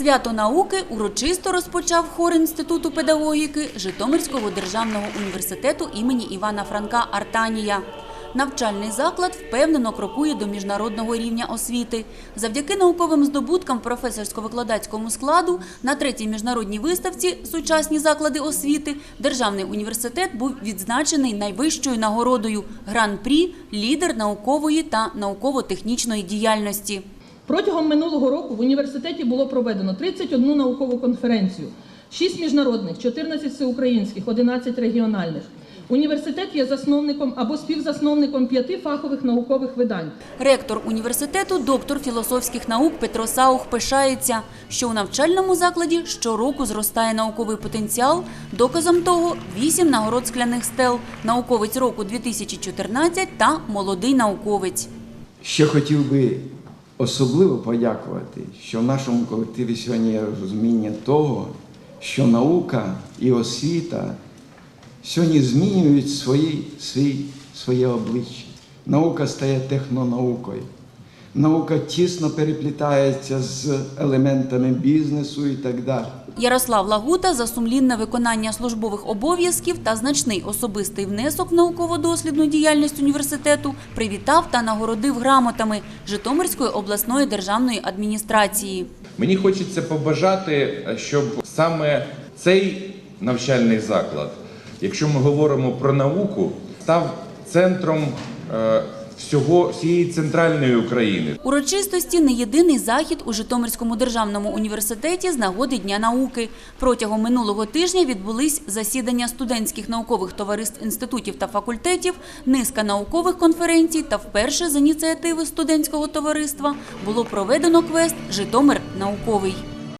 Свято науки урочисто розпочав хор Інституту педагогіки Житомирського державного університету імені Івана Франка Артанія. Навчальний заклад впевнено крокує до міжнародного рівня освіти. Завдяки науковим здобуткам професорсько-викладацькому складу на третій міжнародній виставці Сучасні заклади освіти Державний університет був відзначений найвищою нагородою Гран-прі лідер наукової та науково-технічної діяльності. Протягом минулого року в університеті було проведено 31 наукову конференцію, 6 міжнародних, 14 всеукраїнських, 11 регіональних. Університет є засновником або співзасновником п'яти фахових наукових видань. Ректор університету, доктор філософських наук Петро Саух пишається, що у навчальному закладі щороку зростає науковий потенціал. Доказом того вісім нагород скляних стел, науковець року 2014 та молодий науковець. Ще хотів би особливо подякувати, що в нашому колективі сьогодні є розуміння того, що наука і освіта сьогодні змінюють свої, свій, своє обличчя. Наука стає технонаукою. Наука тісно переплітається з елементами бізнесу і так далі. Ярослав Лагута за сумлінне виконання службових обов'язків та значний особистий внесок в науково-дослідну діяльність університету привітав та нагородив грамотами Житомирської обласної державної адміністрації. Мені хочеться побажати, щоб саме цей навчальний заклад, якщо ми говоримо про науку, став центром е, всього всієї центральної України. Урочистості не єдиний захід у Житомирському державному університеті з нагоди Дня науки. Протягом минулого тижня відбулись засідання студентських наукових товариств інститутів та факультетів, низка наукових конференцій та вперше з ініціативи студентського товариства було проведено квест Житомир науковий.